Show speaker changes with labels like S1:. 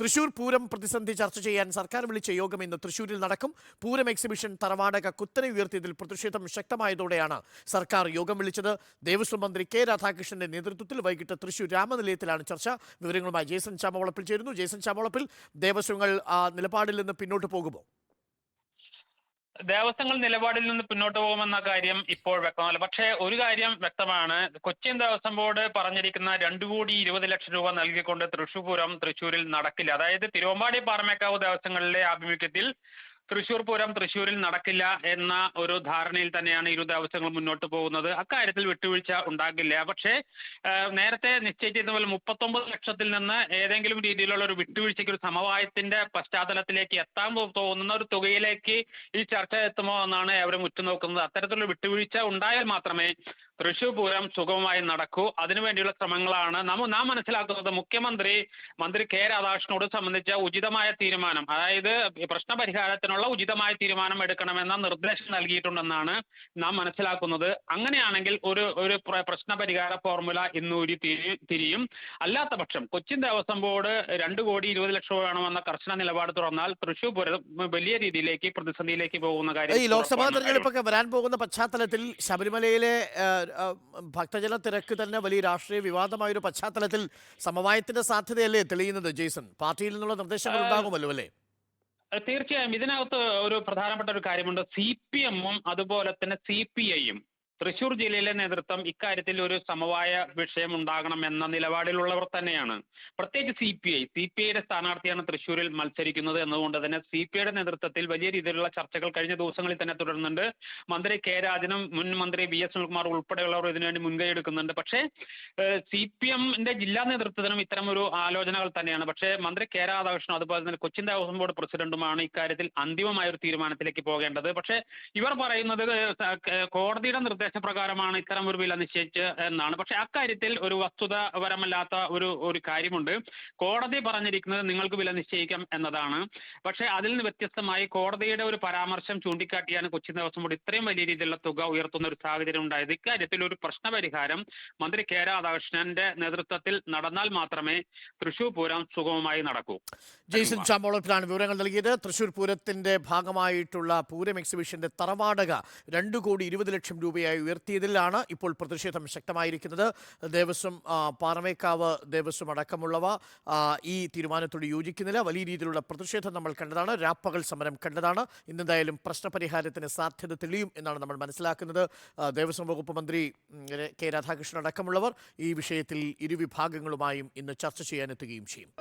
S1: തൃശൂർ പൂരം പ്രതിസന്ധി ചർച്ച ചെയ്യാൻ സർക്കാർ വിളിച്ച യോഗം ഇന്ന് തൃശൂരിൽ നടക്കും. പൂരം എക്സിബിഷൻ തറവാടക കുത്തനെ ഉയർത്തിയതിൽ പ്രതിഷേധം ശക്തമായതോടെയാണ് സർക്കാർ യോഗം വിളിച്ചത്. ദേവസ്വം മന്ത്രി കെ രാധാകൃഷ്ണന്റെ നേതൃത്വത്തിൽ വൈകിട്ട് തൃശൂർ രാമനിലയത്തിലാണ് ചർച്ച. വിവരങ്ങളുമായി ജേസൺ ചാമവളപ്പിൽ ചേരുന്നു. ജേസൺ ചാമവളപ്പിൽ ദേവസ്വങ്ങൾ നിലപാടിൽ നിന്ന് പിന്നോട്ട് പോകുമോ?
S2: ദേവസ്വങ്ങൾ നിലപാടിൽ നിന്ന് പിന്നോട്ട് പോകുമെന്ന കാര്യം ഇപ്പോൾ വ്യക്തമല്ല. പക്ഷേ ഒരു കാര്യം വ്യക്തമാണ്. കൊച്ചിൻ ദേവസ്വം ബോർഡ് പറഞ്ഞിരിക്കുന്ന രണ്ടു കോടി ഇരുപത് ലക്ഷം രൂപ നൽകിക്കൊണ്ട് തൃശൂപുരം തൃശ്ശൂരിൽ നടക്കില്ല. അതായത് തിരുവമ്പാടി പാറമേക്കാവ് ദേവസ്വങ്ങളിലെ ആഭിമുഖ്യത്തിൽ തൃശൂർ പൂരം തൃശൂരിൽ നടക്കില്ല എന്ന ഒരു ധാരണയിൽ തന്നെയാണ് ഇരു ദേവസ്വങ്ങൾ മുന്നോട്ട് പോകുന്നത്. അക്കാര്യത്തിൽ വിട്ടുവീഴ്ച ഉണ്ടാകില്ല. പക്ഷേ നേരത്തെ നിശ്ചയിച്ചിരുന്ന പോലെ മുപ്പത്തൊമ്പത് ലക്ഷത്തിൽ നിന്ന് ഏതെങ്കിലും രീതിയിലുള്ള ഒരു വിട്ടുവീഴ്ചയ്ക്ക് ഒരു സമവായത്തിന്റെ പശ്ചാത്തലത്തിലേക്ക് എത്താൻ തോന്നുന്ന ഒരു തുകയിലേക്ക് ഈ ചർച്ച എത്തുമോ എന്നാണ് അവരും ഉറ്റുനോക്കുന്നത് അത്തരത്തിലുള്ള വിട്ടുവീഴ്ച ഉണ്ടായാൽ മാത്രമേ തൃശൂർ പൂരം സുഗമമായി നടക്കൂ. അതിനുവേണ്ടിയുള്ള ശ്രമങ്ങളാണ് നാം നാം മനസ്സിലാക്കുന്നത് മുഖ്യമന്ത്രി മന്ത്രി കെ രാധാകൃഷ്ണനോട് സംബന്ധിച്ച ഉചിതമായ തീരുമാനം. അതായത് പ്രശ്നപരിഹാരത്തിനുള്ള ഉചിതമായ തീരുമാനം എടുക്കണമെന്ന നിർദ്ദേശം നൽകിയിട്ടുണ്ടെന്നാണ് നാം മനസ്സിലാക്കുന്നത്. അങ്ങനെയാണെങ്കിൽ ഒരു ഒരു പ്ര- പ്രശ്നപരിഹാര ഫോർമുല ഇന്ന് ഒരു തിരി തിരിയും. അല്ലാത്ത പക്ഷം കൊച്ചിൻ ദേവസ്വം ബോർഡ് രണ്ട് കോടി ഇരുപത് ലക്ഷം വേണമെന്ന കർശന നിലപാട് തുറന്നാൽ തൃശൂർ പൂരം വലിയ രീതിയിലേക്ക് പ്രതിസന്ധിയിലേക്ക് പോകുന്ന കാര്യം
S1: ഈ ലോക്സഭാ. തെരഞ്ഞെടുപ്പൊക്കെ വരാൻ പോകുന്ന പശ്ചാത്തലത്തിൽ ശബരിമലയിലെ ഭക്തജന തിരക്ക് തന്നെ വലിയ രാഷ്ട്രീയ വിവാദമായ ഒരു പശ്ചാത്തലത്തിൽ സമവായത്തിന്റെ സാധ്യതയല്ലേ തെളിയുന്നത് ജെയ്സൺ? പാർട്ടിയിൽ നിന്നുള്ള നിർദ്ദേശങ്ങൾ ഉണ്ടാകുമല്ലോ അല്ലേ?
S2: തീർച്ചയായും. ഇതിനകത്ത് ഒരു പ്രധാനപ്പെട്ട ഒരു കാര്യമുണ്ട്. സി പി എമ്മും അതുപോലെ തന്നെ സി പി ഐയും തൃശൂർ ജില്ലയിലെ നേതൃത്വം ഇക്കാര്യത്തിൽ ഒരു സമവായ വിഷയം ഉണ്ടാകണം എന്ന നിലപാടിലുള്ളവർ തന്നെയാണ്. പ്രത്യേകിച്ച് C P I C P ഐയുടെ സ്ഥാനാർത്ഥിയാണ് തൃശൂരിൽ മത്സരിക്കുന്നത് എന്നതുകൊണ്ട് തന്നെ സി പി ഐയുടെ നേതൃത്വത്തിൽ വലിയ രീതിയിലുള്ള ചർച്ചകൾ കഴിഞ്ഞ ദിവസങ്ങളിൽ തന്നെ തുടരുന്നുണ്ട്. മന്ത്രി കെ രാജനും മുൻ മന്ത്രി വി എസ് സുനിൽകുമാർ ഉൾപ്പെടെയുള്ളവർ ഇതിനുവേണ്ടി മുൻകൈ എടുക്കുന്നുണ്ട്. പക്ഷേ സി പി എമ്മിന്റെ ജില്ലാ നേതൃത്വത്തിനും ഇത്തരം ഒരു ആലോചനകൾ തന്നെയാണ്. പക്ഷേ മന്ത്രി കെ രാധാകൃഷ്ണൻ അതുപോലെ തന്നെ കൊച്ചിൻ ദേവസ്വം ബോർഡ് പ്രസിഡന്റുമാണ് ഇക്കാര്യത്തിൽ അന്തിമമായ ഒരു തീരുമാനത്തിലേക്ക് പോകേണ്ടത്. പക്ഷേ ഇവർ പറയുന്നത് കോടതിയുടെ കോടതിയുടെ നിർദ്ദേശപ്രകാരമാണ് ഇത്തരം ഒരു വില നിശ്ചയിച്ച് എന്നാണ്. പക്ഷെ അക്കാര്യത്തിൽ ഒരു വസ്തുതാപരമല്ലാത്ത ഒരു ഒരു കാര്യമുണ്ട്. കോടതി പറഞ്ഞിരിക്കുന്നത് നിങ്ങൾക്ക് വില നിശ്ചയിക്കാം എന്നതാണ്. പക്ഷേ അതിൽ നിന്ന് വ്യത്യസ്തമായി കോടതിയുടെ ഒരു പരാമർശം ചൂണ്ടിക്കാട്ടിയാണ് കൊച്ചി ദേവസ്വം ബോർഡ് ഇത്രയും വലിയ രീതിയിലുള്ള തുക ഉയർത്തുന്ന ഒരു സാഹചര്യം ഉണ്ടായത്. ഇക്കാര്യത്തിൽ ഒരു പ്രശ്നപരിഹാരം മന്ത്രി കെ രാധാകൃഷ്ണന്റെ നേതൃത്വത്തിൽ നടന്നാൽ മാത്രമേ തൃശൂർ പൂരം സുഗമമായി നടക്കൂ.
S1: ജെയ്സൺ ചാമ്പോളത്തിലാണ് വിവരങ്ങൾ നൽകിയത്. തൃശൂർ പൂരത്തിന്റെ ഭാഗമായിട്ടുള്ള പൂരം എക്സിബിഷന്റെ തറവാടക രണ്ടു കോടി ഇരുപത് ലക്ഷം രൂപയായി ഉയർത്തിയതിലാണ് ഇപ്പോൾ പ്രതിഷേധം ശക്തമായിരിക്കുന്നത്. ദേവസ്വം പാറമേക്കാവ് ദേവസ്വം അടക്കമുള്ളവ ഈ തീരുമാനത്തോട് യോജിക്കുന്നില്ല. വലിയ രീതിയിലുള്ള പ്രതിഷേധം നമ്മൾ കണ്ടതാണ്. രാപ്പകൽ സമരം കണ്ടതാണ്. ഇന്നെന്തായാലും പ്രശ്നപരിഹാരത്തിന് സാധ്യത തെളിയും എന്നാണ് നമ്മൾ മനസ്സിലാക്കുന്നത്. ദേവസ്വം വകുപ്പ് മന്ത്രി കെ രാധാകൃഷ്ണൻ അടക്കമുള്ളവർ ഈ വിഷയത്തിൽ ഇരുവിഭാഗങ്ങളുമായും ഇന്ന് ചർച്ച ചെയ്യാനെത്തുകയും ചെയ്യും.